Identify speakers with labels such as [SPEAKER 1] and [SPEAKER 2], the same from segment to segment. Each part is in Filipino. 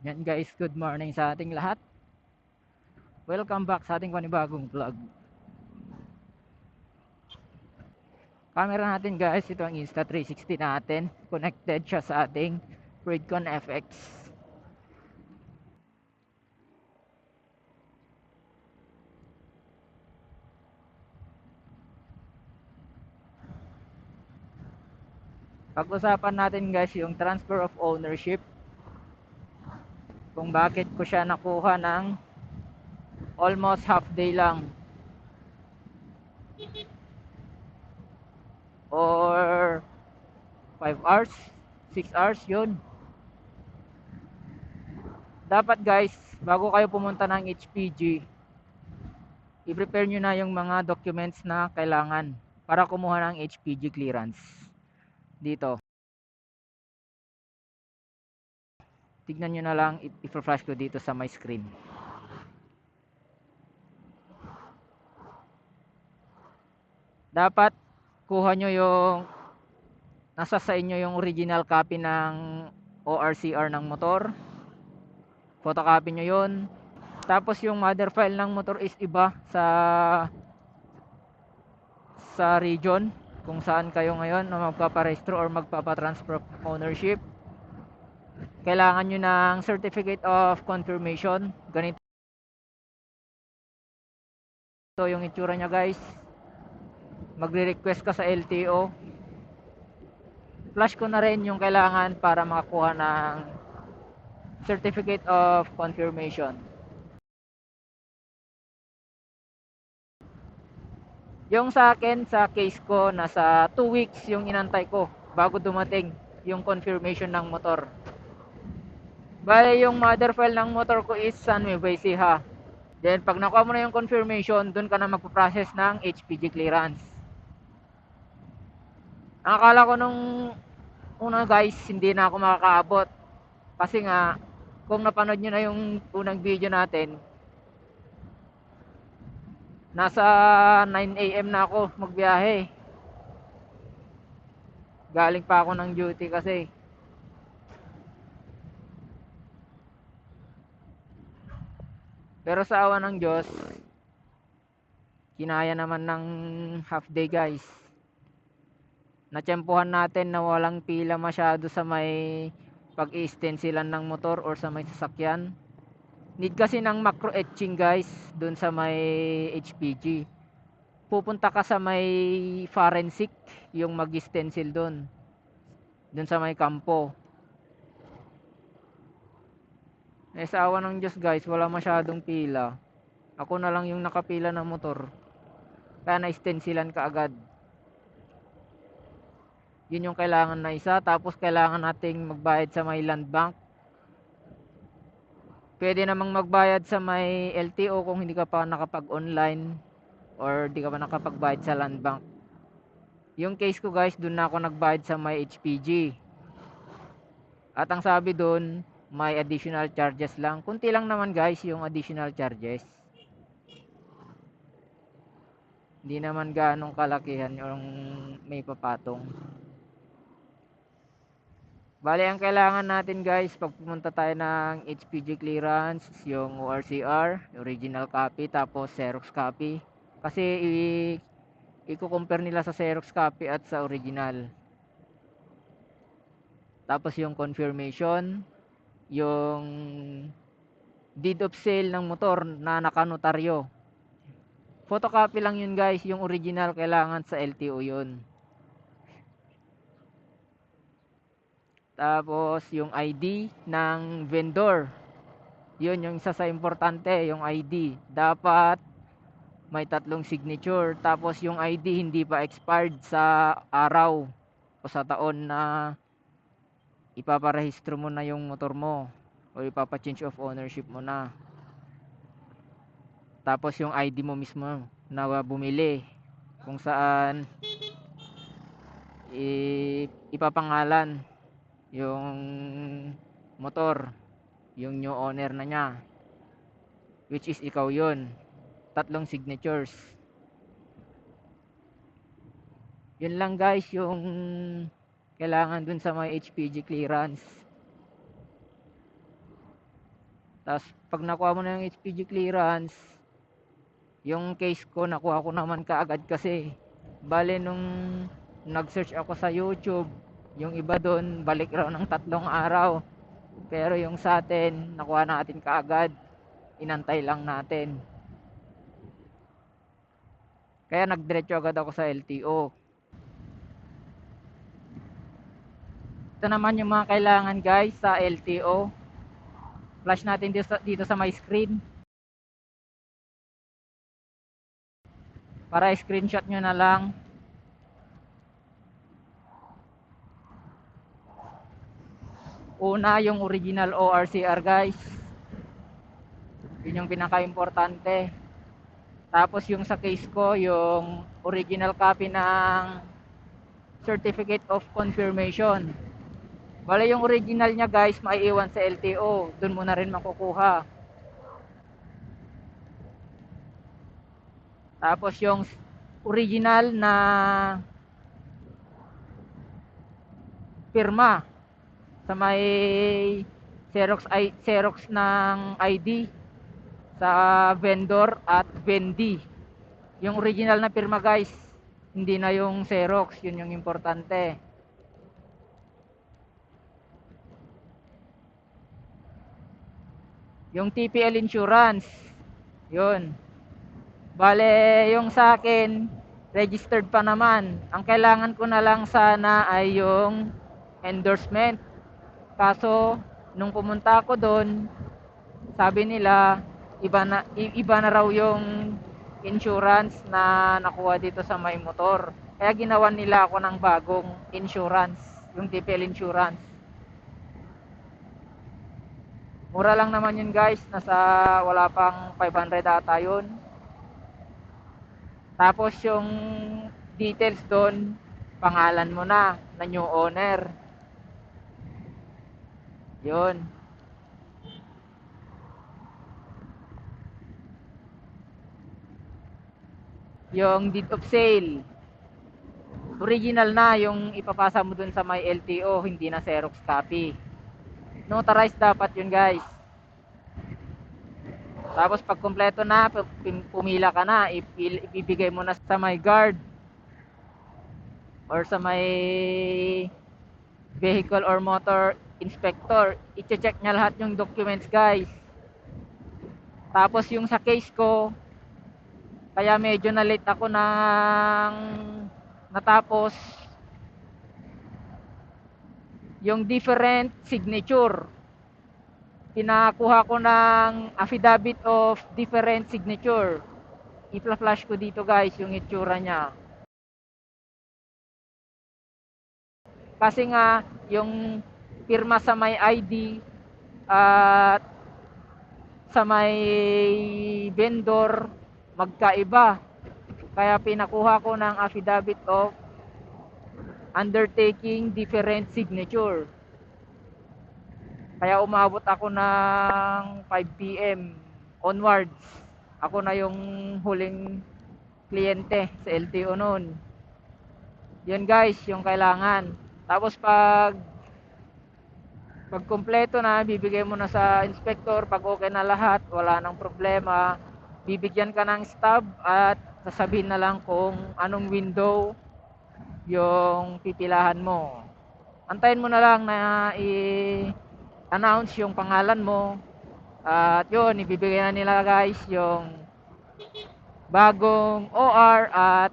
[SPEAKER 1] Yan guys, good morning sa ating lahat. Welcome back sa ating panibagong vlog. Camera natin guys, ito ang Insta360 natin. Connected siya sa ating Freedcon FX. Pag-usapan natin guys yung transfer of ownership kung bakit ko siya nakuha ng almost half day lang. Or 5 hours 6 hours yun. Dapat guys bago kayo pumunta ng HPG i-prepare nyo na yung mga documents na kailangan para kumuha ng HPG clearance. Dito tignan nyo na lang i-flash ko dito sa my screen. Dapat kuha nyo yung nasa sa inyo yung original copy ng ORCR ng motor. Photocopy nyo yun. Tapos yung mother file ng motor is iba sa sa region kung saan kayo ngayon na magpaparehistro or magpapatransfer of ownership kailangan nyo ng certificate of confirmation. Ganito ito yung itsura nya guys. Magre-request ka sa LTO flash ko na rin yung kailangan para makakuha ng certificate of confirmation. Yung sa akin sa case ko nasa 2 weeks yung inantay ko bago dumating yung confirmation ng motor Bale, yung mother file ng motor ko is San Nueva Ecija. Then, pag nakuha mo na yung confirmation, dun ka na magpo-process ng HPG clearance. Akala ko nung una guys, hindi na ako makakaabot. Kasi nga, kung napanood nyo na yung unang video natin, nasa 9am na ako magbiyahe. Galing pa ako ng duty kasi. Pero sa awa ng Diyos, kinaya naman ng half day guys. Natsyempohan natin na walang pila masyado sa may pag-i-stencilan ng motor or sa may sasakyan. Need kasi ng macro etching guys dun sa may HPG. Pupunta ka sa may forensic yung mag-stencil dun. Dun sa may kampo. Eh sa awa ng Diyos guys, wala masyadong pila. Ako na lang yung nakapila ng motor. Kaya na-stencilan ka agad. Yun yung kailangan na isa. Tapos kailangan nating magbayad sa may land bank. Pwede namang magbayad sa may LTO kung hindi ka pa nakapag-online or di ka pa nakapagbayad sa land bank. Yung case ko guys, dun na ako nagbayad sa may HPG. At ang sabi dun, may additional charges lang. Kunti lang naman guys yung additional charges. Hindi naman ganong kalakihan yung may papatong. Bali, ang kailangan natin guys, pag pumunta tayo ng HPG clearance, yung ORCR, original copy, tapos Xerox copy. Kasi i-compare nila sa Xerox copy at sa original. Tapos yung confirmation, yung deed of sale ng motor na nakanotaryo. Photocopy lang yun guys, yung original kailangan sa LTO yun. Tapos yung ID ng vendor. Yun yung isa sa importante, yung ID. Dapat may tatlong signature. Tapos yung ID hindi pa expired sa araw o sa taon na ipaparehistro mo na yung motor mo o ipapa-change of ownership mo na. Tapos yung ID mo mismo na bumili kung saan ipapangalan yung motor, yung new owner na niya. Which is ikaw yun. Tatlong signatures. Yun lang guys yung kailangan dun sa may HPG clearance. Tapos pag nakuha mo na yung HPG clearance, yung case ko nakuha ko naman kaagad kasi bale nung nag-search ako sa YouTube, yung iba doon balik raw ng tatlong araw. Pero yung sa atin, nakuha natin kaagad. Inantay lang natin. Kaya nagdiretso agad ako sa LTO. Ito naman yung mga kailangan guys sa LTO. Flash natin dito sa, dito sa my screen. Para screenshot nyo na lang. Una, yung original ORCR guys. Yun yung pinaka-importante. Tapos yung sa case ko, yung original copy ng Certificate of Confirmation. Wala yung original niya guys, maiiwan sa LTO. Doon mo na rin makukuha. Tapos yung original na pirma sa may Xerox I, Xerox ng ID sa vendor at vendi. Yung original na pirma guys, hindi na yung Xerox, yun yung importante. Yung TPL insurance, yun. Bale, yung sa akin, registered pa naman. Ang kailangan ko na lang sana ay yung endorsement. Kaso, nung pumunta ako doon, sabi nila, iba na, iba na raw yung insurance na nakuha dito sa may motor. Kaya ginawan nila ako ng bagong insurance, yung TPL insurance. Mura lang naman yun guys, nasa wala pang 500 ata yun. Tapos yung details doon, pangalan mo na, na new owner. Yun. Yung deed of sale. Original na yung ipapasa mo dun sa may LTO, hindi na Xerox copy. Notarized dapat yun guys. Tapos pag kumpleto na, pumila ka na, ibibigay mo na sa may guard or sa may vehicle or motor inspector. I-check niya lahat yung documents guys. Tapos yung sa case ko, kaya medyo na late ako ng natapos yung different signature pinakuha ko ng affidavit of different signature. I-flash ko dito guys yung itsura niya. Kasi nga yung pirma sa may ID at sa may vendor magkaiba. Kaya pinakuha ko ng affidavit of undertaking different signature. Kaya umabot ako ng 5 p.m. onwards. Ako na yung huling kliyente sa LTO noon. Yan guys, yung kailangan. Tapos pag pag kumpleto na, bibigay mo na sa inspector. Pag okay na lahat, wala nang problema. Bibigyan ka ng stub at sasabihin na lang kung anong window yung pipilahan mo. Antayin mo na lang na i- announce yung pangalan mo. At yun, ibibigay na nila guys yung bagong OR at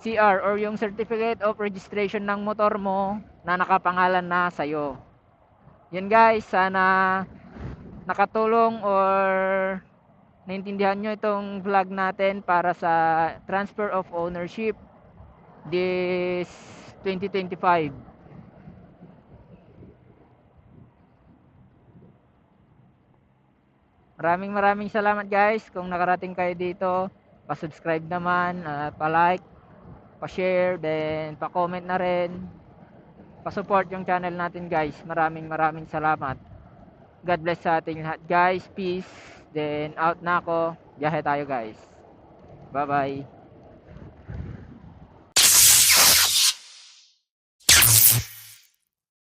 [SPEAKER 1] CR or yung Certificate of Registration ng motor mo na nakapangalan na sa'yo. Yun guys, sana nakatulong or naintindihan nyo itong vlog natin para sa transfer of ownership this 2025. Maraming maraming salamat guys kung nakarating kayo dito. Pa-subscribe naman at pa-like, pa-share, then pa-comment na rin. Pa-support yung channel natin guys. Maraming maraming salamat. God bless sa ating lahat guys. Peace. Then out na ako. Biyahe tayo guys. Bye-bye.